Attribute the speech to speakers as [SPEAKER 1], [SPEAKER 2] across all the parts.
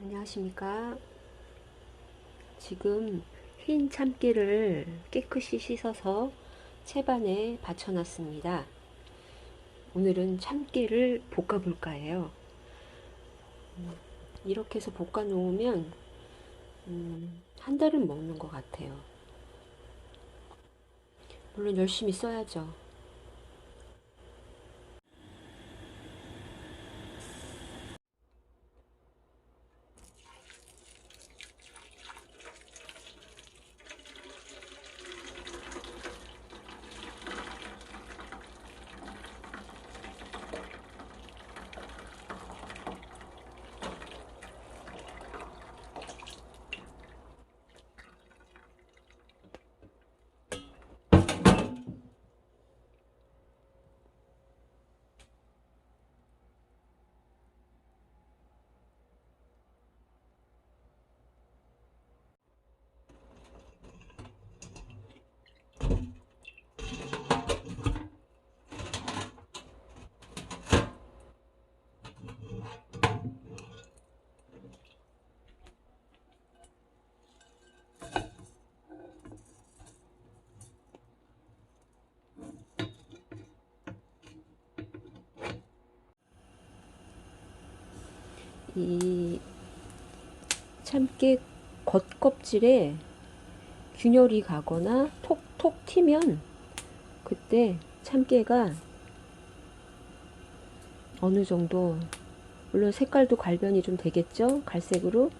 [SPEAKER 1] 안녕하십니까. 지금 흰 참깨를 깨끗이 씻어서 채반에 받쳐놨습니다. 오늘은 참깨를 볶아볼까 해요. 음, 이렇게 해서 볶아 놓으면 음, 한 달은 먹는 것 같아요. 물론 열심히 써야죠. 이 참깨 겉껍질에 균열이 가거나 톡톡 튀면 그때 참깨가 어느 정도 물론 색깔도 갈변이 좀 되겠죠? 갈색으로?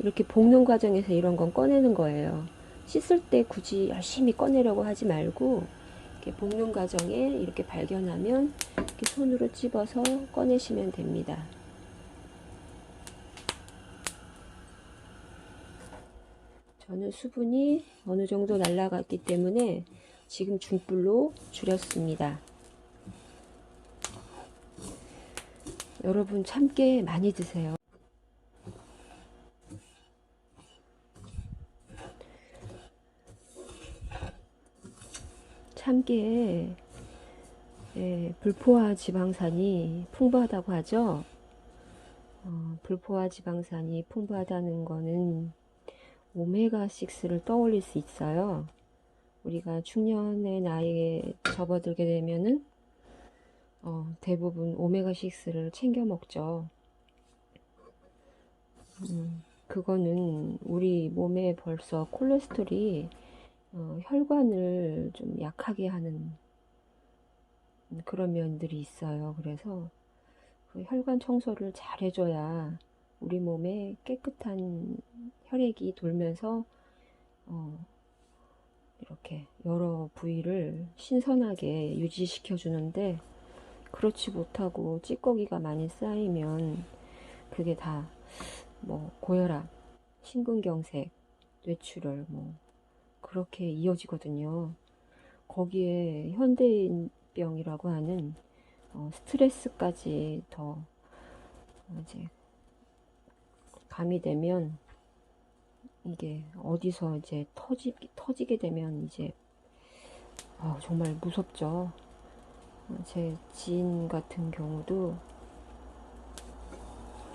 [SPEAKER 1] 이렇게 볶는 과정에서 이런 건 꺼내는 거예요. 씻을 때 굳이 열심히 꺼내려고 하지 말고 이렇게 볶는 과정에 이렇게 발견하면 이렇게 손으로 찝어서 꺼내시면 됩니다 저는 수분이 어느 정도 날라갔기 때문에 지금 중불로 줄였습니다. 여러분 참깨 많이 드세요. 참깨에 예, 불포화 지방산이 풍부하다고 하죠. 어, 불포화 지방산이 풍부하다는 거는 오메가6를 떠올릴 수 있어요. 우리가 중년의 나이에 접어들게 되면은 어, 대부분 오메가6를 챙겨 먹죠. 음, 그거는 우리 몸에 벌써 콜레스테롤이 어, 혈관을 좀 약하게 하는 그런 면들이 있어요. 그래서 그 혈관 청소를 잘 해줘야 우리 몸에 깨끗한 혈액이 돌면서 어, 이렇게 여러 부위를 신선하게 유지시켜 주는데 그렇지 못하고 찌꺼기가 많이 쌓이면 그게 다 뭐 고혈압, 심근경색, 뇌출혈 뭐 그렇게 이어지거든요. 거기에 현대인병이라고 하는 어, 스트레스까지 더 이제 가미되면 이게 어디서 이제 터지, 터지게 되면 이제 어, 정말 무섭죠. 제 지인 같은 경우도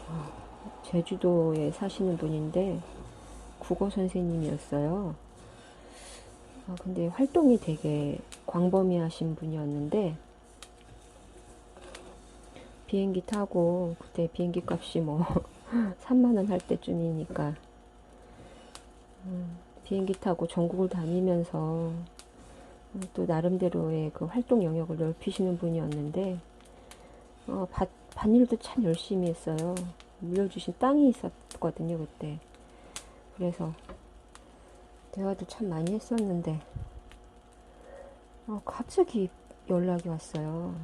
[SPEAKER 1] 어, 제주도에 사시는 분인데 국어 선생님이었어요. 아, 근데 활동이 되게 광범위하신 분이었는데 비행기 타고 그때 비행기 값이 뭐 3만원 할 때쯤이니까 음, 비행기 타고 전국을 다니면서 음, 또 나름대로의 그 활동 영역을 넓히시는 분이었는데 어, 밭, 밭일도 참 열심히 했어요. 물려주신 땅이 있었거든요 그때. 그래서 대화도 참 많이 했었는데 어, 갑자기 연락이 왔어요.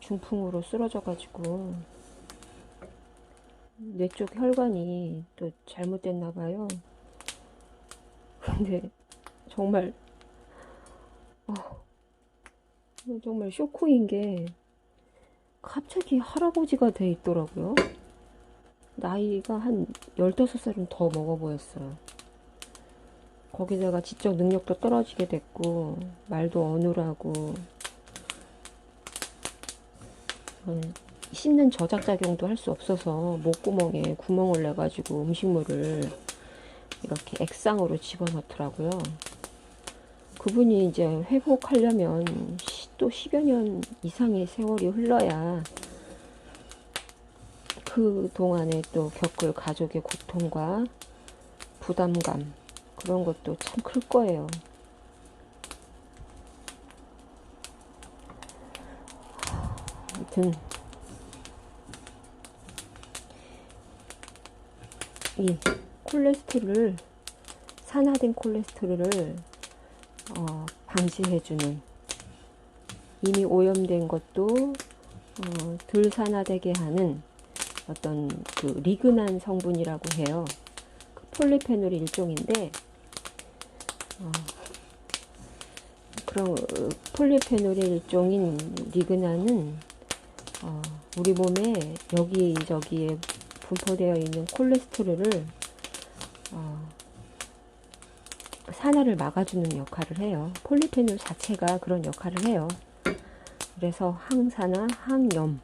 [SPEAKER 1] 중풍으로 쓰러져 가지고 뇌 쪽 혈관이 또 잘못됐나 봐요. 근데 정말 어, 정말 쇼크인 게 갑자기 할아버지가 돼 있더라고요. 나이가 한 15살은 더 먹어 보였어요. 거기다가 지적 능력도 떨어지게 됐고 말도 어눌하고 음, 씹는 저작작용도 할 수 없어서 목구멍에 구멍을 내가지고 음식물을 이렇게 액상으로 집어넣더라고요. 그분이 이제 회복하려면 시- 또 10여 년 이상의 세월이 흘러야 그 동안에 또 겪을 가족의 고통과 부담감 그런 것도 참 클 거예요. 아무튼 이 콜레스테롤을 산화된 콜레스테롤을 어, 방지해주는 이미 오염된 것도 어, 덜 산화되게 하는 어떤 그 리그난 성분이라고 해요. 그 폴리페놀이 일종인데 어, 그런 어, 폴리페놀의 일종인 리그난은 어, 우리 몸에 여기저기에 분포되어 있는 콜레스테롤을 어, 산화를 막아주는 역할을 해요. 폴리페놀 자체가 그런 역할을 해요. 그래서 항산화, 항염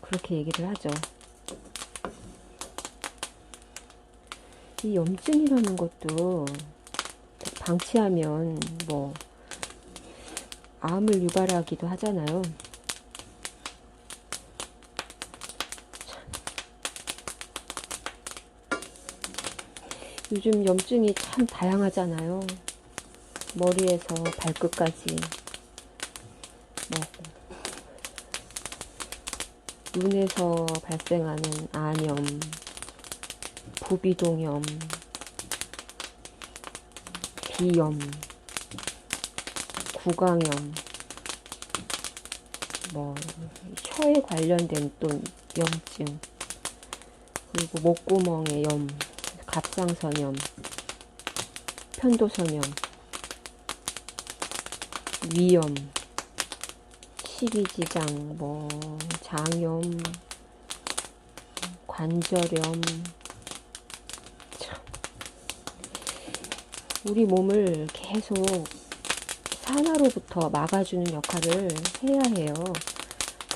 [SPEAKER 1] 그렇게 얘기를 하죠. 이 염증이라는 것도 방치하면 뭐 암을 유발하기도 하잖아요. 요즘 염증이 참 다양하잖아요. 머리에서 발끝까지. 뭐, 눈에서 발생하는 안염, 부비동염, 비염, 구강염, 뭐, 혀에 관련된 또 염증, 그리고 목구멍의 염, 갑상선염, 편도선염, 위염, 식이지장, 뭐 장염, 관절염, 참 우리 몸을 계속 산화로부터 막아주는 역할을 해야 해요.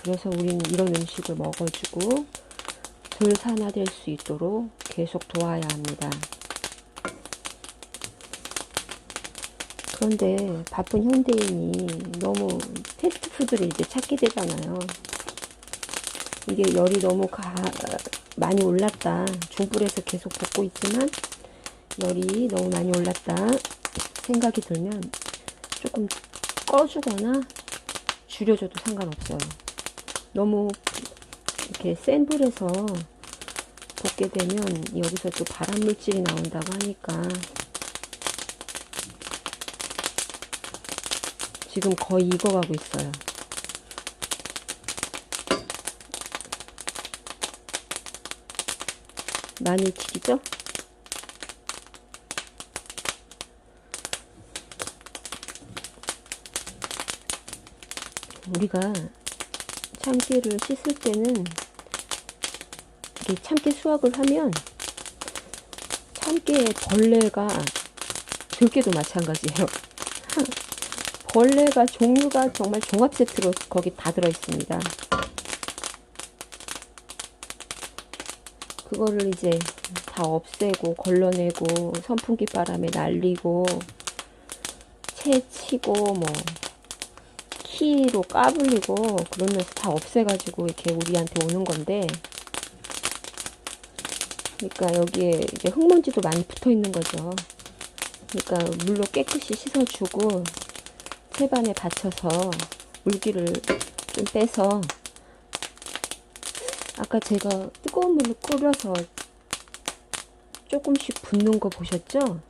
[SPEAKER 1] 그래서 우리는 이런 음식을 먹어주고 덜 산화될 수 있도록 계속 도와야 합니다. 그런데 바쁜 현대인이 너무 패스트푸드를 이제 찾게 되잖아요. 이게 열이 너무 가, 많이 올랐다. 중불에서 계속 볶고 있지만 열이 너무 많이 올랐다. 생각이 들면 조금 꺼주거나 줄여줘도 상관없어요. 너무 이렇게 센 불에서 볶게 되면 여기서 또 발암 물질이 나온다고 하니까 지금 거의 익어가고 있어요. 많이 튀기죠? 우리가 참깨를 씻을 때는 이렇게 참깨 수확을 하면 참깨에 벌레가 들깨도 마찬가지예요. 벌레가 종류가 정말 종합 세트로 거기 다 들어 있습니다. 그거를 이제 다 없애고 걸러내고 선풍기 바람에 날리고 채 치고 뭐 키로 까불리고 그러면서 다 없애가지고 이렇게 우리한테 오는 건데 그러니까 여기에 이제 흙먼지도 많이 붙어 있는 거죠. 그러니까 물로 깨끗이 씻어주고 세반에 받쳐서 물기를 좀 빼서 아까 제가 뜨거운 물을 끓여서 조금씩 붓는 거 보셨죠?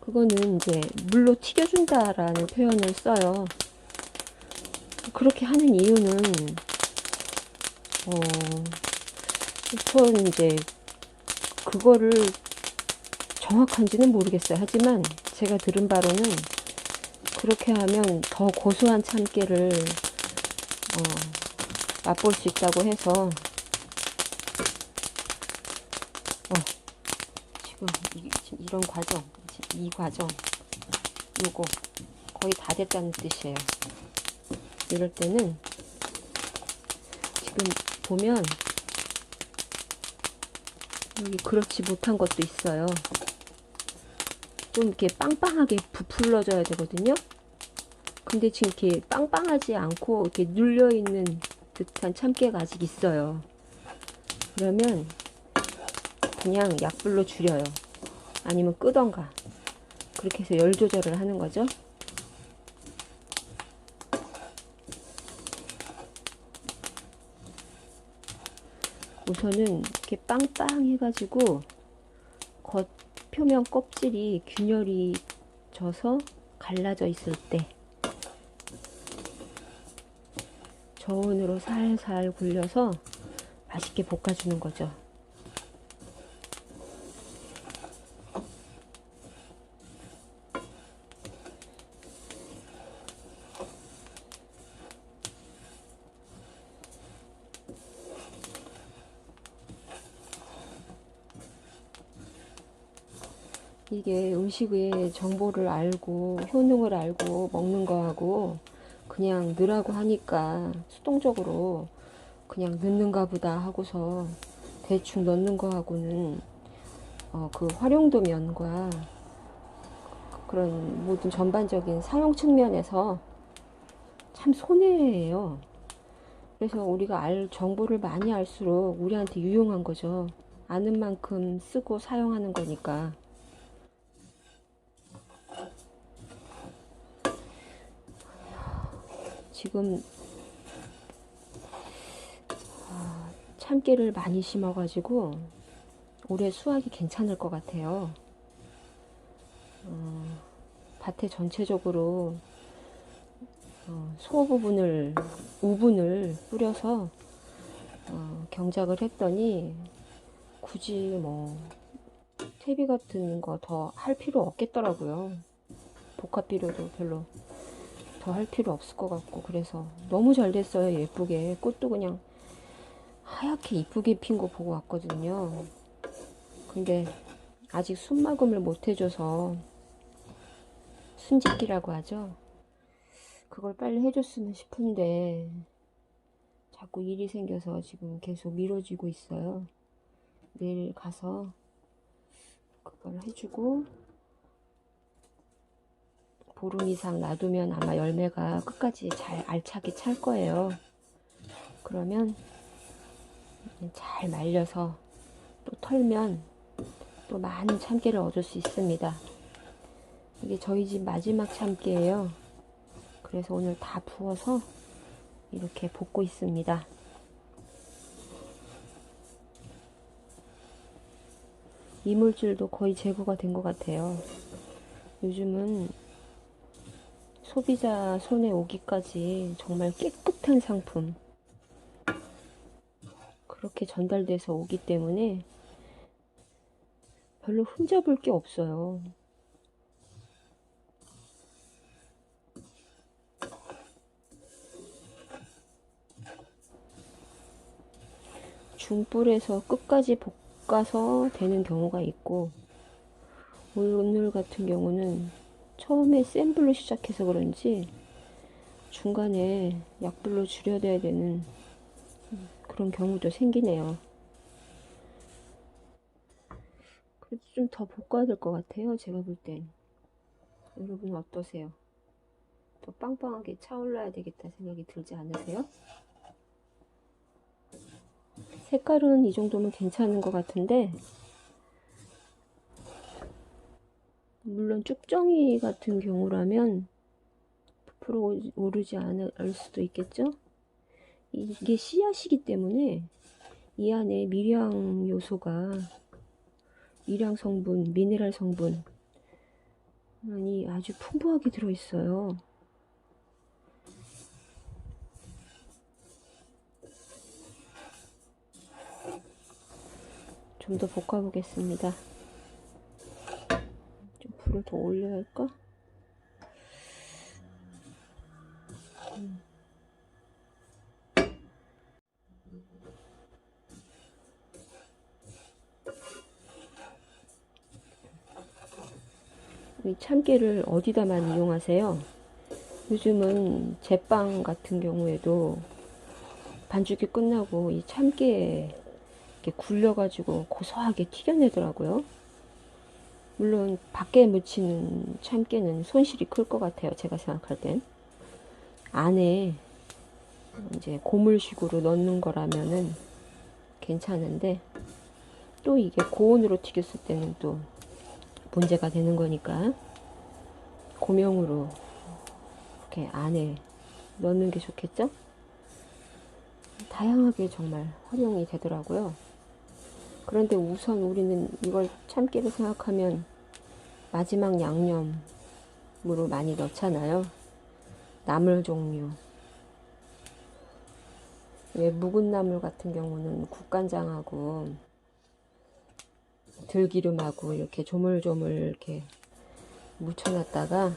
[SPEAKER 1] 그거는 이제 물로 튀겨준다라는 표현을 써요. 그렇게 하는 이유는 어, 전 이제 그거를 정확한지는 모르겠어요. 하지만 제가 들은 바로는 그렇게 하면 더 고소한 참깨를 어, 맛볼 수 있다고 해서 어, 지금 이, 지금 이런 과정, 이 과정, 요거 거의 다 됐다는 뜻이에요. 이럴 때는 지금 보면 여기 그렇지 못한 것도 있어요. 좀 이렇게 빵빵하게 부풀러져야 되거든요. 근데 지금 이렇게 빵빵하지 않고 이렇게 눌려 있는 듯한 참깨가 아직 있어요. 그러면 그냥 약불로 줄여요. 아니면 끄던가. 그렇게 해서 열 조절을 하는 거죠. 우선은 이렇게 빵빵 해가지고 겉 표면 껍질이 균열이 져서 갈라져 있을 때 저온으로 살살 굴려서 맛있게 볶아주는 거죠. 이게 음식의 정보를 알고 효능을 알고 먹는 거하고 그냥 넣으라고 하니까 수동적으로 그냥 넣는가 보다 하고서 대충 넣는 거하고는 어, 그 활용도 면과 그런 모든 전반적인 사용 측면에서 참 손해예요. 그래서 우리가 알 정보를 많이 알수록 우리한테 유용한 거죠. 아는 만큼 쓰고 사용하는 거니까. 지금 아, 참깨를 많이 심어가지고 올해 수확이 괜찮을 것 같아요. 어, 밭에 전체적으로 어, 소 부분을 우분을 뿌려서 어, 경작을 했더니 굳이 뭐 퇴비 같은 거 더 할 필요 없겠더라고요. 복합 비료도 별로 더 할 필요 없을 것 같고 그래서 너무 잘 됐어요 예쁘게. 꽃도 그냥 하얗게 이쁘게 핀 거 보고 왔거든요. 근데 아직 순마금을 못 해줘서 순짓기라고 하죠? 그걸 빨리 해줬으면 싶은데 자꾸 일이 생겨서 지금 계속 미뤄지고 있어요. 내일 가서 그걸 해주고 보름 이상 놔두면 아마 열매가 끝까지 잘 알차게 찰 거예요. 그러면 잘 말려서 또 털면 또 많은 참깨를 얻을 수 있습니다. 이게 저희 집 마지막 참깨예요. 그래서 오늘 다 부어서 이렇게 볶고 있습니다. 이물질도 거의 제거가 된 것 같아요. 요즘은 소비자 손에 오기까지 정말 깨끗한 상품 그렇게 전달돼서 오기 때문에 별로 흠잡을 게 없어요. 중불에서 끝까지 볶아서 되는 경우가 있고 오늘 같은 경우는 처음에 센 불로 시작해서 그런지 중간에 약불로 줄여야 되는 그런 경우도 생기네요. 그래도 좀 더 볶아야 될 것 같아요. 제가 볼 땐. 여러분 어떠세요? 더 빵빵하게 차올라야 되겠다 생각이 들지 않으세요? 색깔은 이 정도면 괜찮은 것 같은데 물론 쭉정이 같은 경우라면 부풀어 오르지 않을 수도 있겠죠. 이게 씨앗이기 때문에 이 안에 미량 요소가 미량 성분, 미네랄 성분 이 아주 풍부하게 들어있어요. 좀 더 볶아 보겠습니다. 불을 더 올려야 할까? 음. 이 참깨를 어디다 많이 이용하세요? 요즘은 제빵 같은 경우에도 반죽이 끝나고 이 참깨에 이렇게 굴려가지고 고소하게 튀겨내더라고요. 물론 밖에 묻히는 참깨는 손실이 클 것 같아요. 제가 생각할 땐. 안에 이제 고물식으로 넣는 거라면은 괜찮은데 또 이게 고온으로 튀겼을 때는 또 문제가 되는 거니까 고명으로 이렇게 안에 넣는 게 좋겠죠? 다양하게 정말 활용이 되더라고요. 그런데 우선 우리는 이걸 참깨를 생각하면 마지막 양념으로 많이 넣잖아요. 나물 종류. 왜 묵은 나물 같은 경우는 국간장하고 들기름하고 이렇게 조물조물 이렇게 묻혀놨다가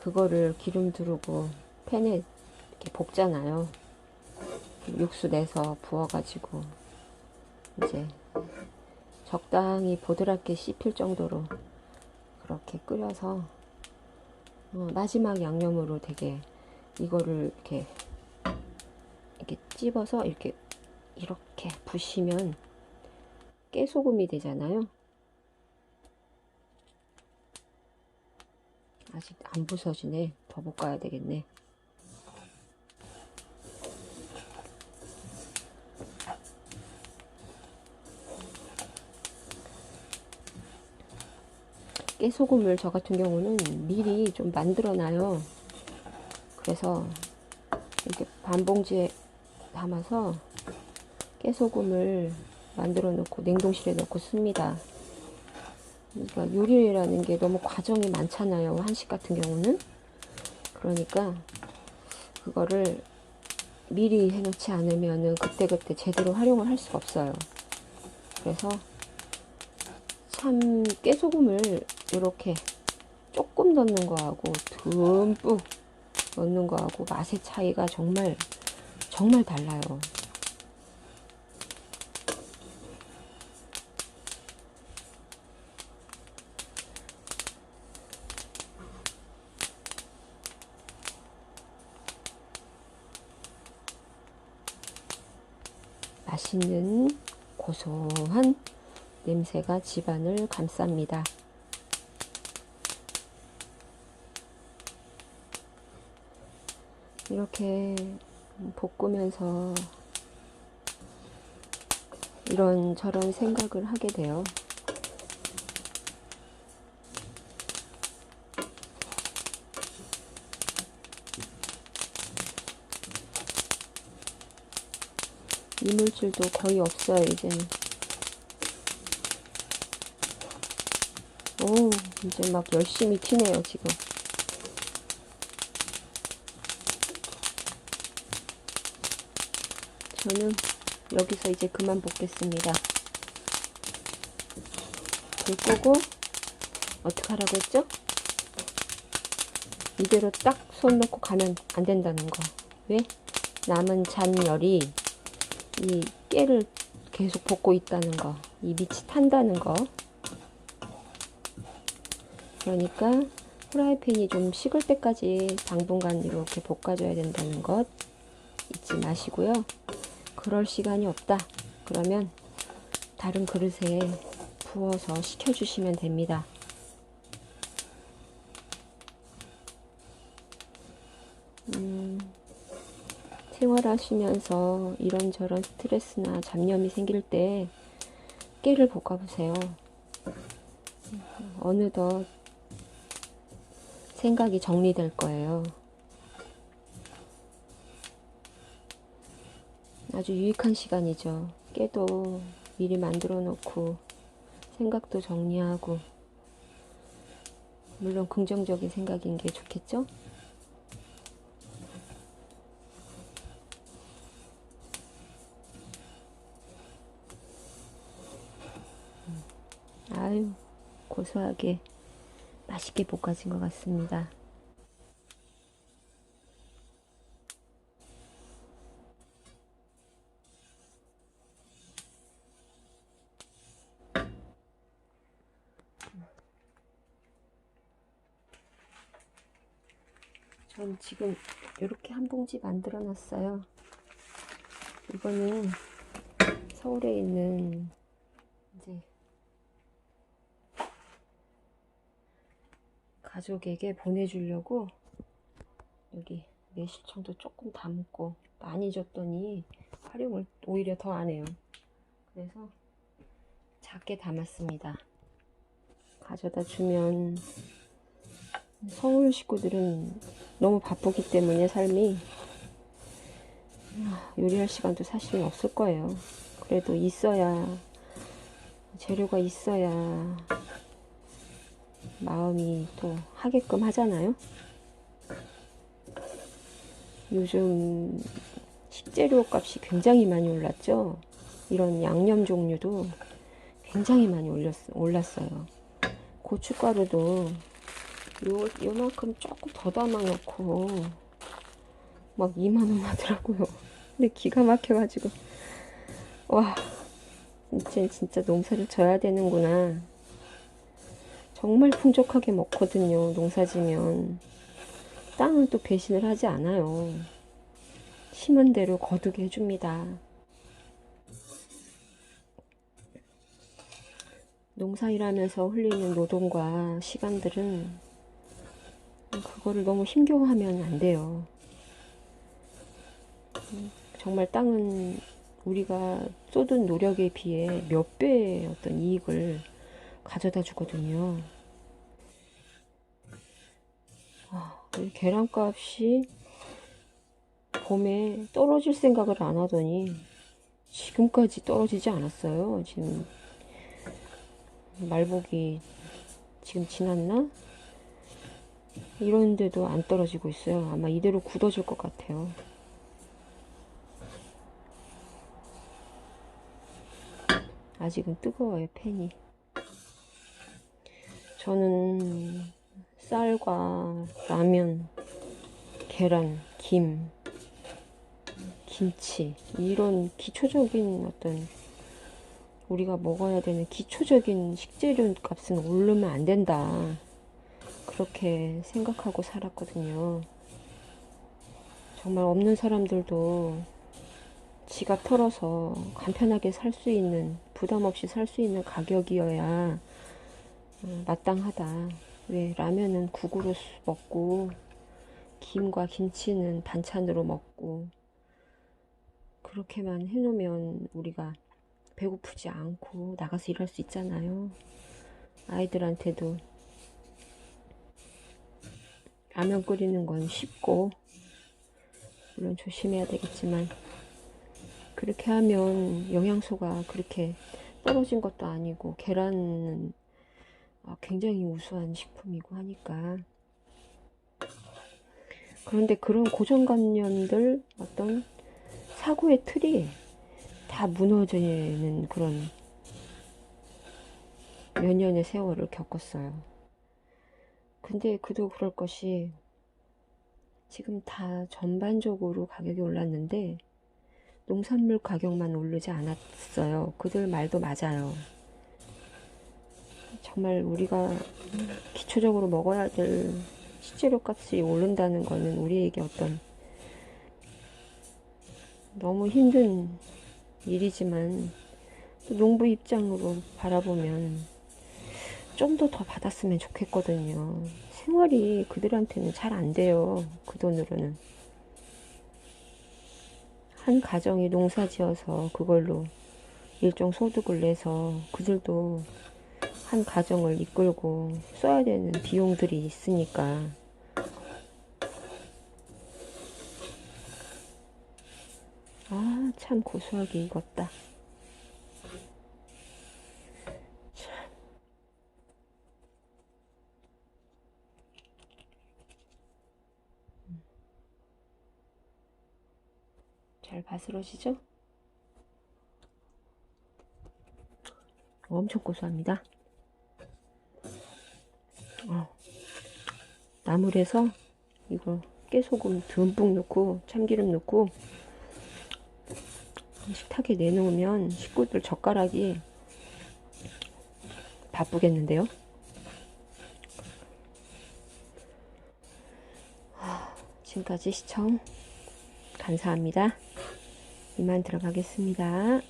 [SPEAKER 1] 그거를 기름 두르고 팬에 이렇게 볶잖아요. 육수 내서 부어가지고 이제 적당히 보드랍게 씹힐 정도로 그렇게 끓여서 어, 마지막 양념으로 되게 이거를 이렇게 이렇게 찝어서 이렇게 이렇게 부시면 깨소금이 되잖아요. 아직 안 부서지네. 더 볶아야 되겠네. 깨소금을 저 같은 경우는 미리 좀 만들어 놔요. 그래서 이렇게 반봉지에 담아서 깨소금을 만들어 놓고 냉동실에 넣고 씁니다. 그러니까 요리라는 게 너무 과정이 많잖아요. 한식 같은 경우는. 그러니까 그거를 미리 해놓지 않으면은 그때그때 제대로 활용을 할 수가 없어요. 그래서 참 깨소금을 이렇게 조금 넣는 거하고 듬뿍 넣는 거하고 맛의 차이가 정말 정말 달라요. 맛있는 고소한 냄새가 집안을 감쌉니다. 이렇게 볶으면서 이런 저런 생각을 하게 돼요. 이물질도 거의 없어요, 이제는. 오, 이제 막 열심히 튀네요, 지금. 저는 여기서 이제 그만 볶겠습니다. 불 끄고, 어떻게 하라고 했죠? 이대로 딱 손 놓고 가면 안 된다는 거. 왜? 남은 잔열이 이 깨를 계속 볶고 있다는 거. 이 밑이 탄다는 거. 그러니까 후라이팬이 좀 식을 때까지 당분간 이렇게 볶아줘야 된다는 것 잊지 마시고요. 그럴 시간이 없다. 그러면 다른 그릇에 부어서 식혀주시면 됩니다. 음, 생활하시면서 이런저런 스트레스나 잡념이 생길 때 깨를 볶아보세요. 어느덧 생각이 정리될 거예요. 아주 유익한 시간이죠. 깨도 미리 만들어 놓고 생각도 정리하고 물론 긍정적인 생각인 게 좋겠죠? 아유, 고소하게 맛있게 볶아진 것 같습니다. 전 지금 이렇게 한 봉지 만들어 놨어요. 이거는 서울에 있는 이제 가족에게 보내주려고 여기 매실청도 조금 담고 많이 줬더니 활용을 오히려 더 안 해요. 그래서 작게 담았습니다. 가져다 주면 서울 식구들은 너무 바쁘기 때문에 삶이 아, 요리할 시간도 사실은 없을 거예요. 그래도 있어야 재료가 있어야 마음이 또 하게끔 하잖아요. 요즘 식재료 값이 굉장히 많이 올랐죠. 이런 양념 종류도 굉장히 많이 올렸, 올랐어요. 고춧가루도 요, 요만큼 조금 더 담아 놓고 막 2만원 하더라고요. 근데 기가 막혀가지고 와 이제 진짜 농사를 져야 되는구나. 정말 풍족하게 먹거든요. 농사지면 땅은 또 배신을 하지 않아요. 심은 대로 거두게 해줍니다. 농사일하면서 흘리는 노동과 시간들은 그거를 너무 힘겨워하면 안 돼요. 정말 땅은 우리가 쏟은 노력에 비해 몇 배의 어떤 이익을 가져다 주거든요. 아, 이 계란값이 봄에 떨어질 생각을 안 하더니 지금까지 떨어지지 않았어요. 지금 말복이 지금 지났나? 이런데도 안 떨어지고 있어요. 아마 이대로 굳어질 것 같아요. 아직은 뜨거워요, 팬이. 저는 쌀과 라면, 계란, 김, 김치, 이런 기초적인 어떤 우리가 먹어야 되는 기초적인 식재료 값은 오르면 안 된다. 그렇게 생각하고 살았거든요. 정말 없는 사람들도 지갑 털어서 간편하게 살 수 있는, 부담 없이 살 수 있는 가격이어야 어, 마땅하다. 왜 라면은 국으로 먹고 김과 김치는 반찬으로 먹고 그렇게만 해놓으면 우리가 배고프지 않고 나가서 일할 수 있잖아요. 아이들한테도 라면 끓이는 건 쉽고 물론 조심해야 되겠지만 그렇게 하면 영양소가 그렇게 떨어진 것도 아니고 계란은 어, 굉장히 우수한 식품이고 하니까 그런데 그런 고정관념들 어떤 사고의 틀이 다 무너지는 그런 몇 년의 세월을 겪었어요. 근데 그도 그럴 것이 지금 다 전반적으로 가격이 올랐는데 농산물 가격만 오르지 않았어요. 그들 말도 맞아요. 정말 우리가 기초적으로 먹어야 될 식재료 값이 오른다는 거는 우리에게 어떤 너무 힘든 일이지만 농부 입장으로 바라보면 좀 더 더 받았으면 좋겠거든요. 생활이 그들한테는 잘 안 돼요. 그 돈으로는. 한 가정이 농사 지어서 그걸로 일정 소득을 내서 그들도 한 가정을 이끌고 써야 되는 비용들이 있으니까 아, 참 고소하게 익었다. 잘 바스러지죠? 엄청 고소합니다. 어. 나물에서 이거 깨소금 듬뿍 넣고 참기름 넣고 식탁에 내놓으면 식구들 젓가락이 바쁘겠는데요. 지금까지 시청 감사합니다. 이만 들어가겠습니다.